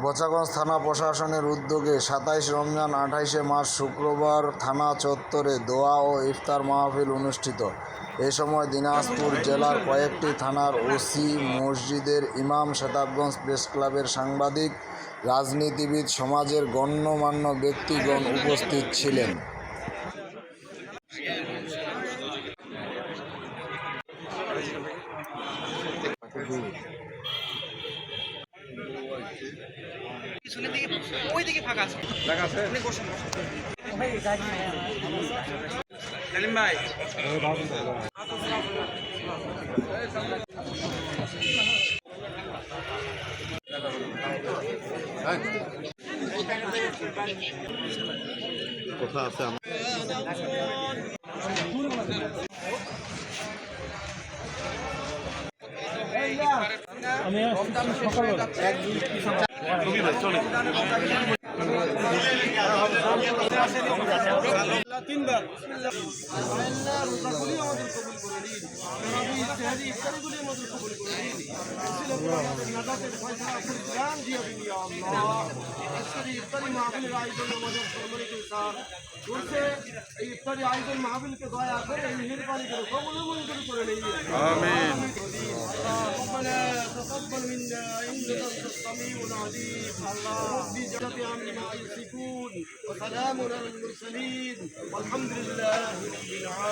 বোচাগঞ্জ থানা প্রশাসনের উদ্যোগে সাতাইশ রমজান, আঠাইশে মার্চ শুক্রবার থানা চত্বরে দোয়া ও ইফতার মাহফিল অনুষ্ঠিত। এ সময় দিনাজপুর জেলার কয়েকটি থানার ওসি, মসজিদের ইমাম শতাবগঞ্জ প্রেস ক্লাবের সাংবাদিক, রাজনীতিবিদ, সমাজের গণ্যমান্য ব্যক্তিগণ উপস্থিত ছিলেন। পিছনের দিকে ওই দিকে ফাঁকা আছে। ফাঁকা আছে? আপনি বসুন বসুন। সেলিম ভাই। ইফতারি আয়োজন মাহবিলকে দয়া করে মেহরবানি করে কবল করে নিন السميع العليم. اجعل عما يصفون وسلام على المرسلين. والحمد لله رب العالمين.